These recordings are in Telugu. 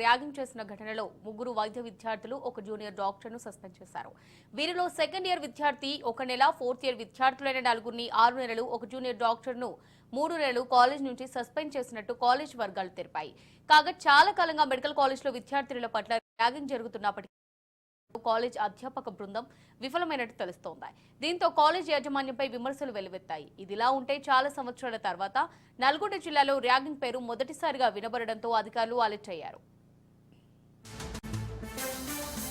ర్యాగింగ్ చేసిన ఘటనలో ముగ్గురు వైద్య విద్యార్థులు ఒక జూనియర్ డాక్టర్ను సస్పెండ్ చేశారు. వీరిలో సెకండ్ ఇయర్ విద్యార్థి ఒక నెల ఫోర్త్ ఇయర్ విద్యార్థులైన నలుగురిని ఆరు నెలలు ఒక జూనియర్ డాక్టర్ను మూడు నెలలు కాలేజ్ నుంచి సస్పెండ్ చేసినట్టు కాలేజ్ వర్గాలు తెలిపాయి. కాగా చాలా కాలంగా మెడికల్ కాలేజ్లో విద్యార్థుల పట్ల ర్యాగింగ్ జరుగుతున్నప్పటికీ కాలేజ్ అధ్యాపక బృందం విఫలమైనట్టు తెలుస్తోంది. దీంతో కాలేజ్ యాజమాన్యంపై విమర్శలు వెలువెత్తాయి. ఇదిలా ఉంటే చాలా సంవత్సరాల తర్వాత నల్గొండ జిల్లాలో ర్యాగింగ్ పేరు మొదటిసారిగా వినబడడంతో అధికారులు అలర్ట్ అయ్యారు. Thank you.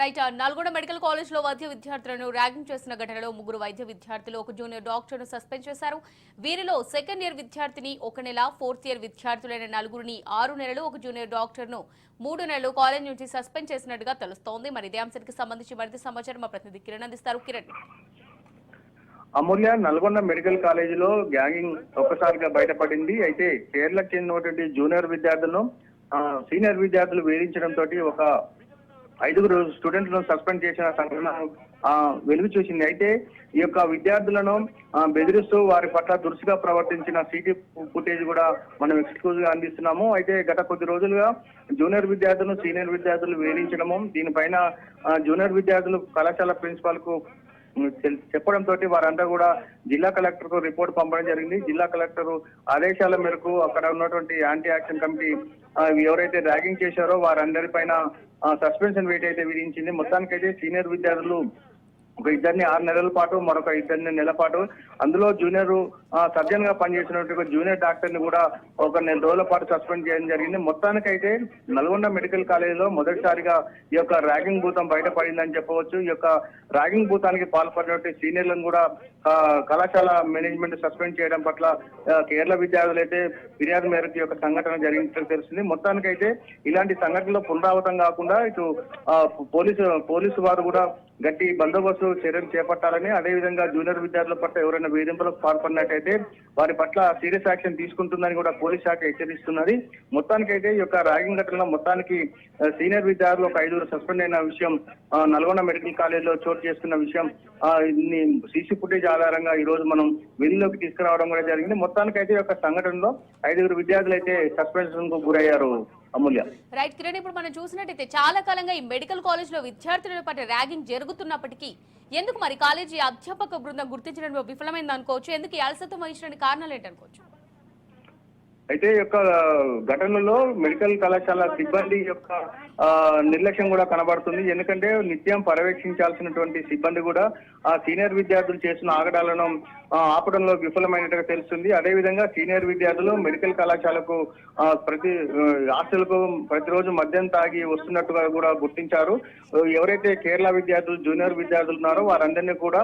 Right Nalgonda medical కాలేజ్లో వైద్య విద్యార్థులను ర్యాగింగ్ చేసిన ఘటనలో ముగ్గురు వైద్య విద్యార్థులు ఒక జూనియర్ డాక్టర్ను సస్పెండ్ చేశారు. వీరిలో సెకండ్ ఇయర్ విద్యార్థిని ఒక నెల ఫోర్త్ ఇయర్ విద్యార్థులైన నలుగురిని ఆరు నెలలు ఒక జూనియర్ డాక్టర్ను మూడు నెలలు కాలేజ్ నుంచి సస్పెండ్ చేసినట్టుగా తెలుస్తోంది. మరి ఇదే అంశానికి సంబంధించి మరింత సమాచారం మా ప్రతినిధి కిరణ్ అందిస్తారు. కిరణ్. అమూల్య నల్గొండ మెడికల్ కాలేజీలో గ్యాంగింగ్ ఒక్కసారిగా బయటపడింది. అయితే కేరళకు చెందినటువంటి జూనియర్ విద్యార్థులను సీనియర్ విద్యార్థులు వేధించడం తోటి ఒక ఐదుగురు స్టూడెంట్లను సస్పెండ్ చేసిన సంఘటన వెలుగు చూసింది. అయితే ఈ యొక్క విద్యార్థులను బెదిరిస్తూ వారి పట్ల దురుసుగా ప్రవర్తించిన సీటీ ఫుటేజ్ కూడా మనం ఎక్స్క్లూజివ్గా అందిస్తున్నాము. అయితే గత కొద్ది రోజులుగా జూనియర్ విద్యార్థులను సీనియర్ విద్యార్థులు వేధించడము దీనిపైన జూనియర్ విద్యార్థులు కళాశాల ప్రిన్సిపాల్కు చెప్పడంతో వారంతా కూడా జిల్లా కలెక్టర్కు రిపోర్ట్ పంపడం జరిగింది. జిల్లా కలెక్టర్ ఆదేశాల మేరకు అక్కడ ఉన్నటువంటి యాంటీ యాక్షన్ కమిటీ ఎవరైతే ర్యాగింగ్ చేశారో వారందరి పైన సస్పెన్షన్ వెయిట్ అయితే విధించింది. మొత్తానికైతే సీనియర్ విద్యార్థులు ఒక ఇద్దరిని ఆరు నెలల పాటు మరొక ఇద్దరిని నెల పాటు. అందులో జూనియర్ సర్జన్గా పనిచేసినటువంటి ఒక జూనియర్ డాక్టర్ని కూడా ఒక నెల రోజుల పాటు సస్పెండ్ చేయడం జరిగింది. మొత్తానికైతే నల్గొండ మెడికల్ కాలేజీలో మొదటిసారిగా ఈ యొక్క ర్యాగింగ్ భూతం బయటపడిందని చెప్పవచ్చు. ఈ యొక్క ర్యాగింగ్ భూతానికి పాల్పడినటువంటి సీనియర్లను కూడా కళాశాల మేనేజ్మెంట్ సస్పెండ్ చేయడం పట్ల కేరళ విద్యార్థులు అయితే ఫిర్యాదు మేరకు ఈ యొక్క సంఘటన జరిగినట్లు తెలిసింది మొత్తానికైతే ఇలాంటి సంఘటనలు పునరావృతం కాకుండా ఇటు పోలీసు పోలీసు వారు కూడా గట్టి బందోబస్తు చర్యలు చేపట్టాలని అదేవిధంగా జూనియర్ విద్యార్థుల పట్ల ఎవరైనా వేధింపులకు పాల్పడినట్టయితే వారి పట్ల సీరియస్ యాక్షన్ తీసుకుంటుందని కూడా పోలీస్ శాఖ హెచ్చరిస్తున్నది. మొత్తానికైతే ఈ యొక్క ర్యాగింగ్ ఘటనలో మొత్తానికి సీనియర్ విద్యార్థులు ఒక ఐదుగురు సస్పెండ్ అయిన విషయం నల్గొండ మెడికల్ కాలేజ్లో చోటు చేసుకున్న విషయం సిసి సీసీ ఫుటేజ్ ఆధారంగా ఈ రోజు మనం వెలుగులోకి తీసుకురావడం కూడా జరిగింది. మొత్తానికైతే ఈ యొక్క సంఘటనలో ఐదుగురు విద్యార్థులు అయితే సస్పెన్షన్కు గురయ్యారు. అమూల్య. రైట్ కిరణ్ ఇప్పుడు మనం చూసినట్టయితే చాలా కాలంగా ఈ మెడికల్ కాలేజ్లో విద్యార్థుల పట్ల ర్యాగింగ్ జరుగుతున్నప్పటికీ ఎందుకు మరి కాలేజీ అధ్యాపక బృందం గుర్తించడంలో విఫలమైంది అనుకోవచ్చు ఎందుకు అలసత్వం వహించడానికి కారణాలు ఏంటనుకోవచ్చు అయితే ఈ యొక్క ఘటనలో మెడికల్ కళాశాల సిబ్బంది యొక్క నిర్లక్ష్యం కూడా కనబడుతుంది. ఎందుకంటే నిత్యం పర్యవేక్షించాల్సినటువంటి సిబ్బంది కూడా ఆ సీనియర్ విద్యార్థులు చేసిన ఆగడాలను ఆ, ఆపడంలో విఫలమైనట్టుగా తెలుస్తుంది. అదేవిధంగా సీనియర్ విద్యార్థులు మెడికల్ కళాశాలకు ప్రతి హాస్టల్కు ప్రతిరోజు మద్యం తాగి వస్తున్నట్టుగా కూడా గుర్తించారు. ఎవరైతే కేరళ విద్యార్థులు జూనియర్ విద్యార్థులు ఉన్నారో వారందరినీ కూడా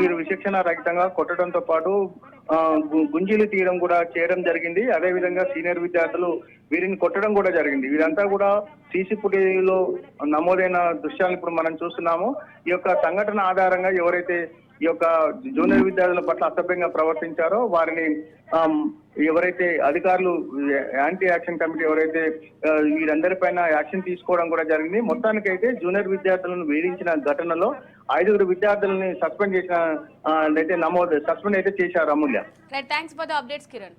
వీరు విచక్షణ రహితంగా కొట్టడంతో పాటు గు- గుంజీలు తీయడం కూడా చేయడం జరిగింది. అదే విధంగా సీనియర్ విద్యార్థులు వీరిని కొట్టడం కూడా జరిగింది. వీరంతా కూడా సీసీ ఫుటేజ్లో నమోదైన దృశ్యాలు ఇప్పుడు మనం చూస్తున్నాము. ఈ యొక్క సంఘటన ఆధారంగా ఎవరైతే ఈ యొక్క జూనియర్ విద్యార్థుల పట్ల అసభ్యంగా ప్రవర్తించారో వారిని ఎవరైతే అధికారులు యాంటీ యాక్షన్ కమిటీ ఎవరైతే వీరందరిపైన యాక్షన్ తీసుకోవడం కూడా జరిగింది. మొత్తానికైతే జూనియర్ విద్యార్థులను వేధించిన ఘటనలో ఐదుగురు విద్యార్థులని సస్పెండ్ చేసిన అయితే నమోదు సస్పెండ్ అయితే చేశారు Amulya. Thanks for the updates Kiran